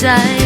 在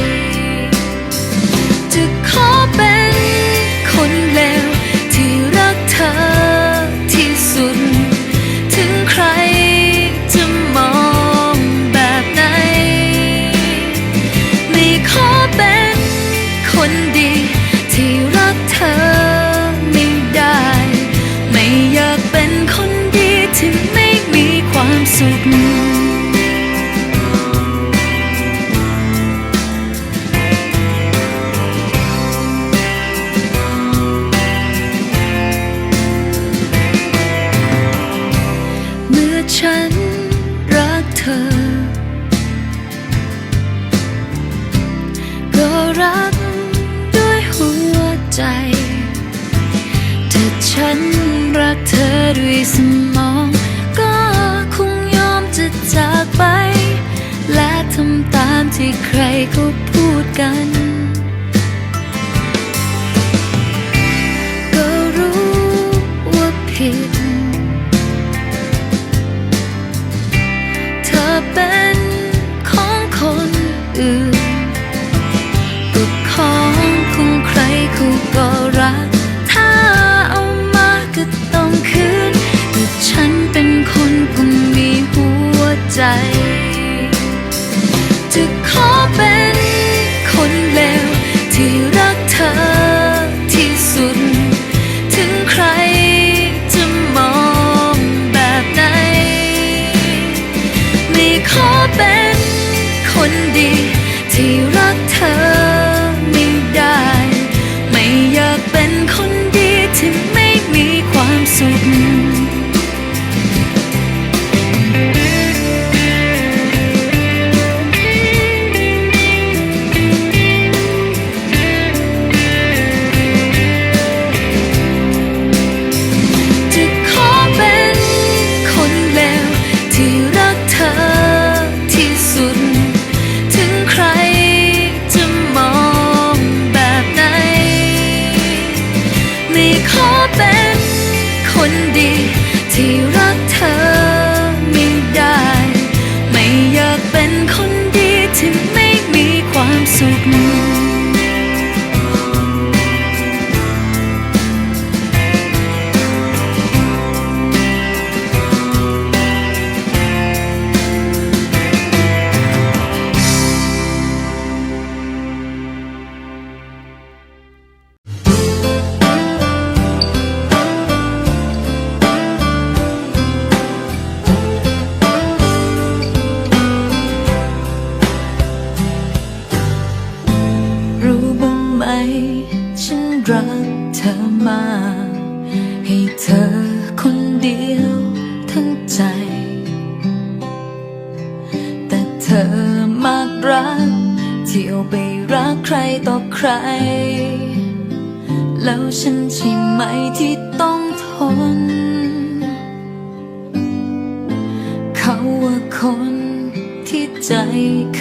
ใจ ถ้าฉันรักเธอด้วยสมอง ก็คงยอมจะจากไป และทำตามที่ใครเขาพูดกัน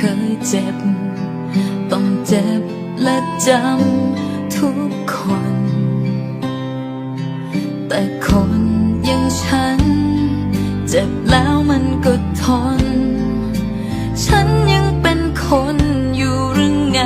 เคยเจ็บ ต้องเจ็บและจำทุกคน แต่คนยังฉัน เจ็บแล้วมันก็ทน ฉันยังเป็นคนอยู่หรือไง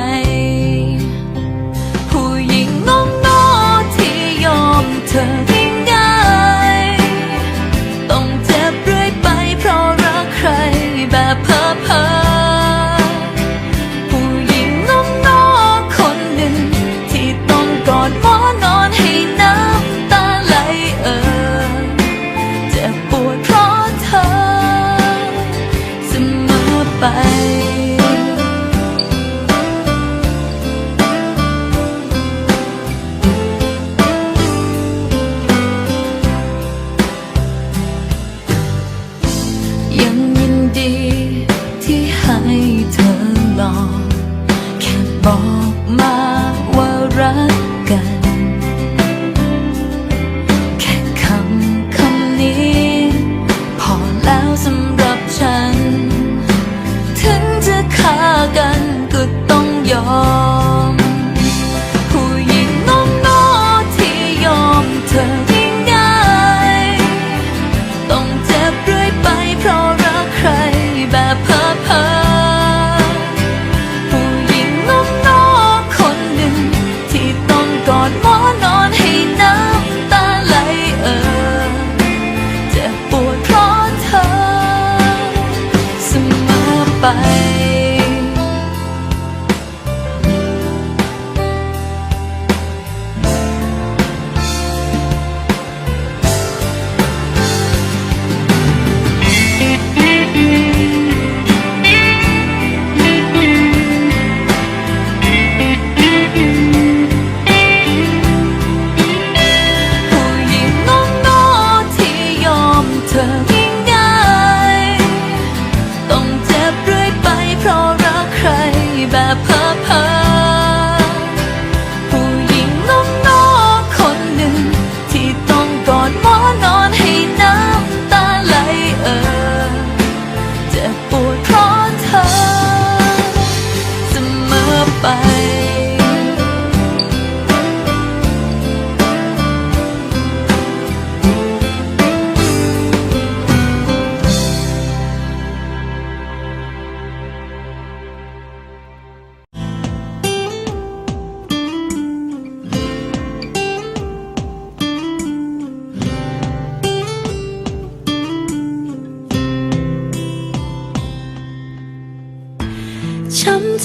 vai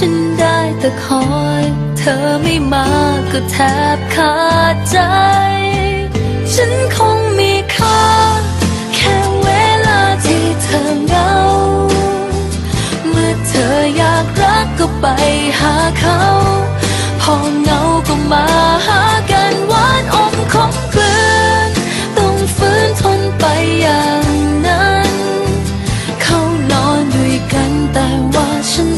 ฉันได้แต่คอย เธอไม่มาก็แทบขาดใจ ฉันคงมีค่า แค่เวลาที่เธอเหงา เมื่อเธออยากรักก็ไปหาเขา พอเหงาก็มาหากันหวานอมคมกลืนต้องฝืนทนไปอย่างนั้น เขานอนด้วยกันแต่ว่าฉัน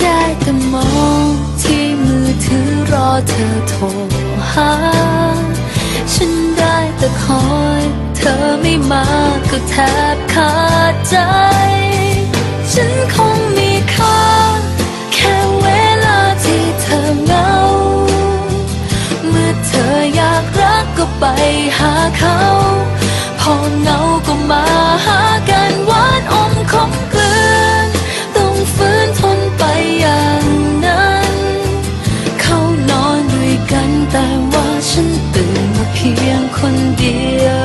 ได้แต่มองที่มือถือรอเธอโทรหา ฉันได้แต่คอยเธอไม่มาก็แทบขาดใจ ฉันคงมีค่าแค่เวลาที่เธอเหงา เมื่อเธออยากรักก็ไปหาเขา พอเหงาก็มาหากัน คนเดียว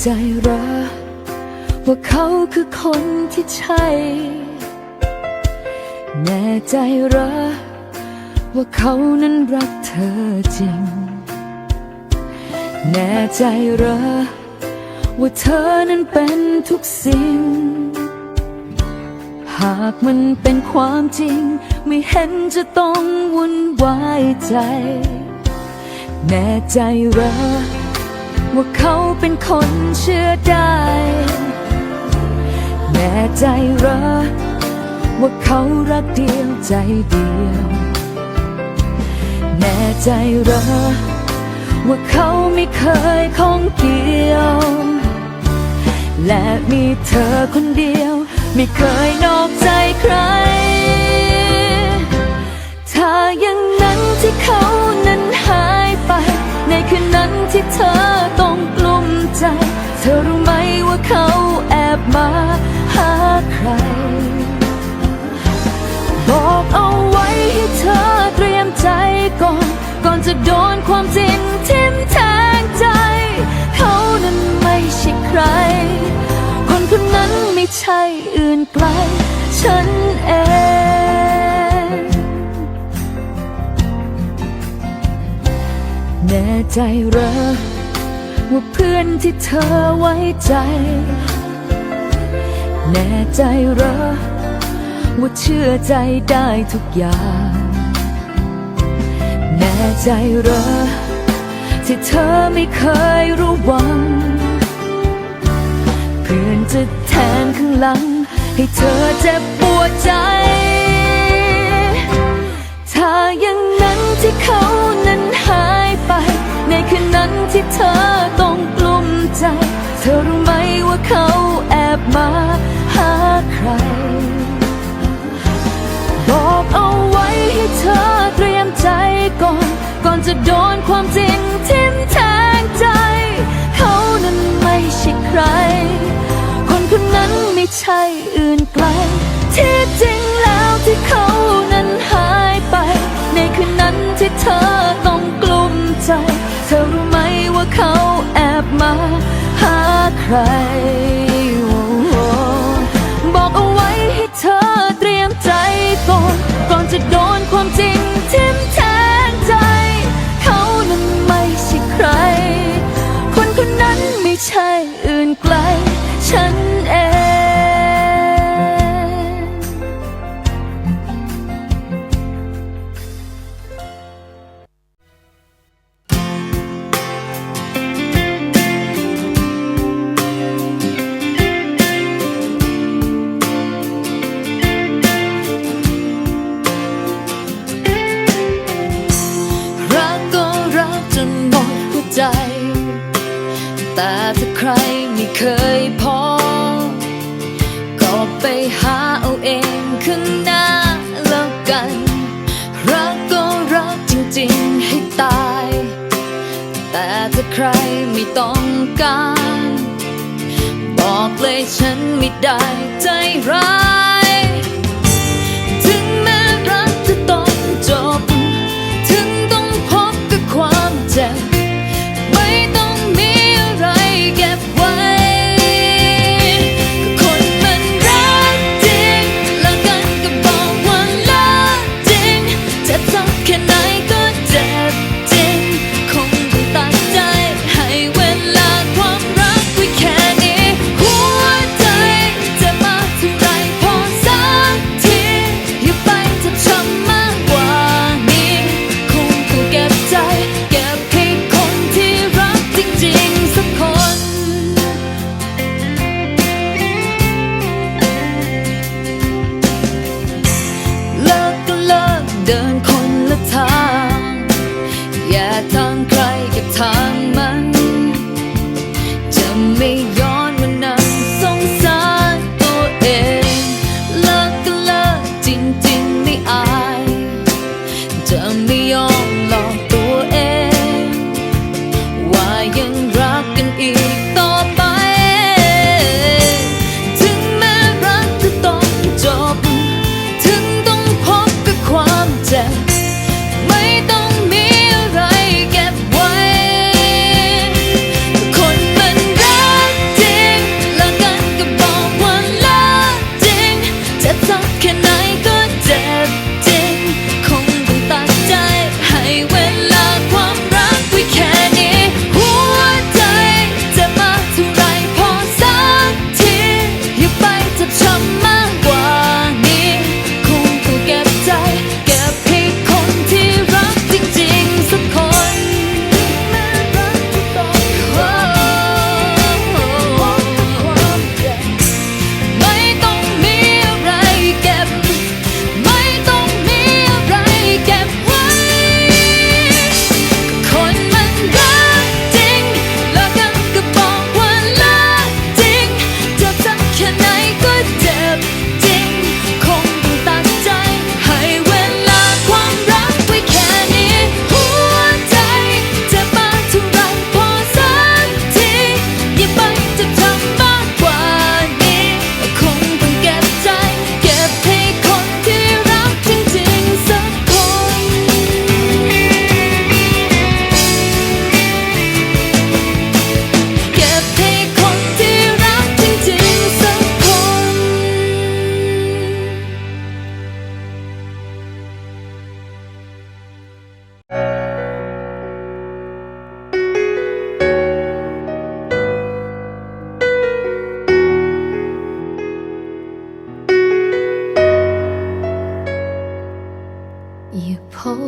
ใจเหรอว่าเขาคือคนที่ใช่ แน่ใจเหรอว่าเขานั้นรักเธอจริง แน่ใจเหรอว่าเธอนั้นเป็นทุกสิ่ง หากมันเป็นความจริง ไม่เห็นจะต้องวุ่นวายใจ แน่ใจเหรอ ว่าเขาเป็นคนเชื่อได้ แน่ใจเหรอว่าเขารักเดียวใจเดียว แน่ใจเหรอว่าเขาไม่เคยของเกี่ยว และมีเธอคนเดียว ไม่เคยนอกใจใคร ถ้าอย่างนั้นที่เขานั้น ในคืนนั้นที่เธอต้องกลุ้มใจ เธอรู้ไหมว่าเขาแอบมาหาใคร บอกเอาไว้ให้เธอเตรียมใจก่อน ก่อนจะโดนความจริงทิ่มแทงใจ เขานั้นไม่ใช่ใคร คนคนนั้นไม่ใช่อื่นไกล ฉันเอง ใจเหรอว่าเพื่อนที่เธอไว้ใจ แน่ใจเหรอว่าเชื่อใจได้ทุกอย่าง แน่ใจเหรอที่เธอไม่เคยรู้วัง เพื่อนจะแทนข้างหลัง ให้เธอเจ็บปวดใจ ถ้าอย่างนั้นที่เขา ที่เธอต้องกลุ้มใจ เธอรู้ไหมว่าเขาแอบมาหาใคร บอกเอาไว้ให้เธอเตรียมใจก่อน ก่อนจะโดนความจริงทิ่มแทงใจ เขานั้นไม่ใช่ใคร คนคนนั้นไม่ใช่อื่นไกล ที่จริงแล้วที่เขานั้นหายไป ในคืนนั้นที่เธอ ใคร รไม่เคยพอ ก็ไปหาเอาเองข้างหน้าแล้วกัน รักก็รักจริงๆให้ตาย แต่ถ้าใครไม่ต้องการ บอกเลยฉันไม่ได้ใจร้ายาทางใครกับทางมา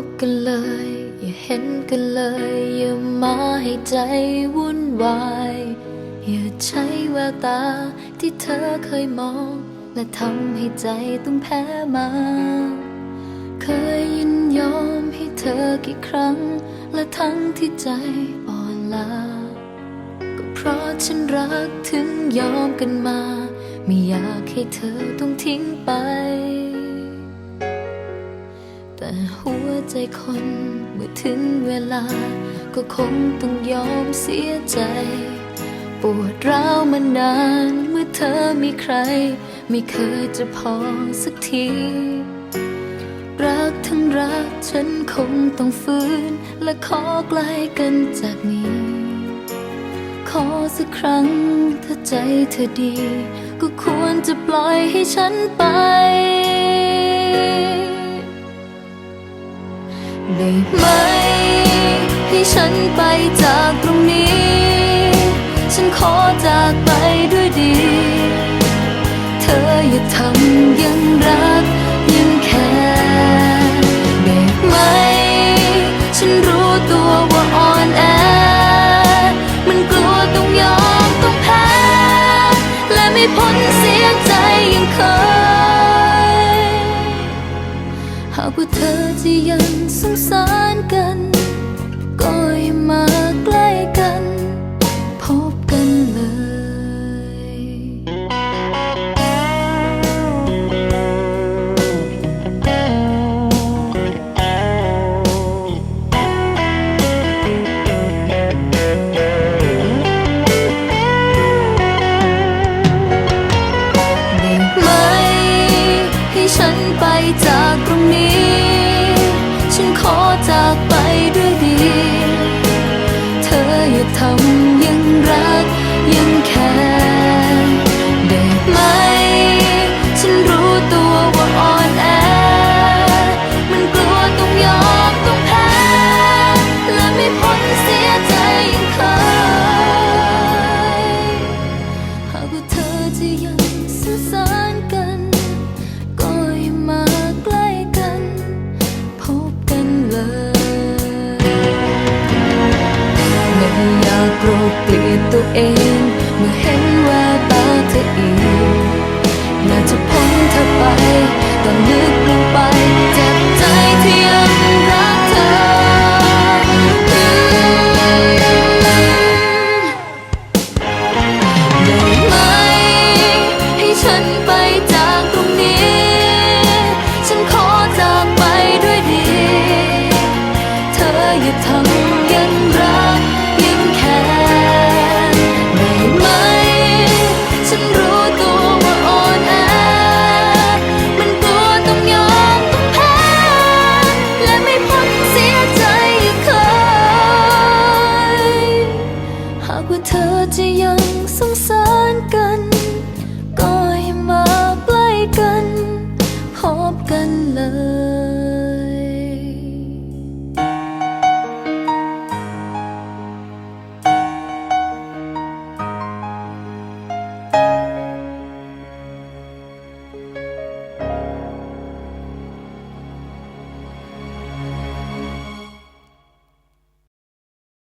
บกันเลย อย่าเห็นกันเลย อย่ามาให้ใจวุ่นวาย อย่าใช้แววตาที่เธอเคยมอง และทำให้ใจต้องแพ้มา เคยยินยอมให้เธอกี่ครั้ง และทั้งที่ใจอ่อนล้าก็เพราะฉันรักถึงยอมกันมา ไม่อยากให้เธอต้องทิ้งไป แต่หัวใจคนเมื่อถึงเวลา ก็คงต้องยอมเสียใจ ปวดร้าวมานาน เมื่อเธอมีใคร ไม่เคยจะพอสักที รักทั้งรักฉันคงต้องฟื้น และขอไกลกันจากนี้ ขอสักครั้งถ้าใจเธอดี ก็ควรจะปล่อยให้ฉันไป ได้ไหม ให้ฉันไปจากตรงนี้ ฉันขอจากไปด้วยดี เธออย่าทำ ไม่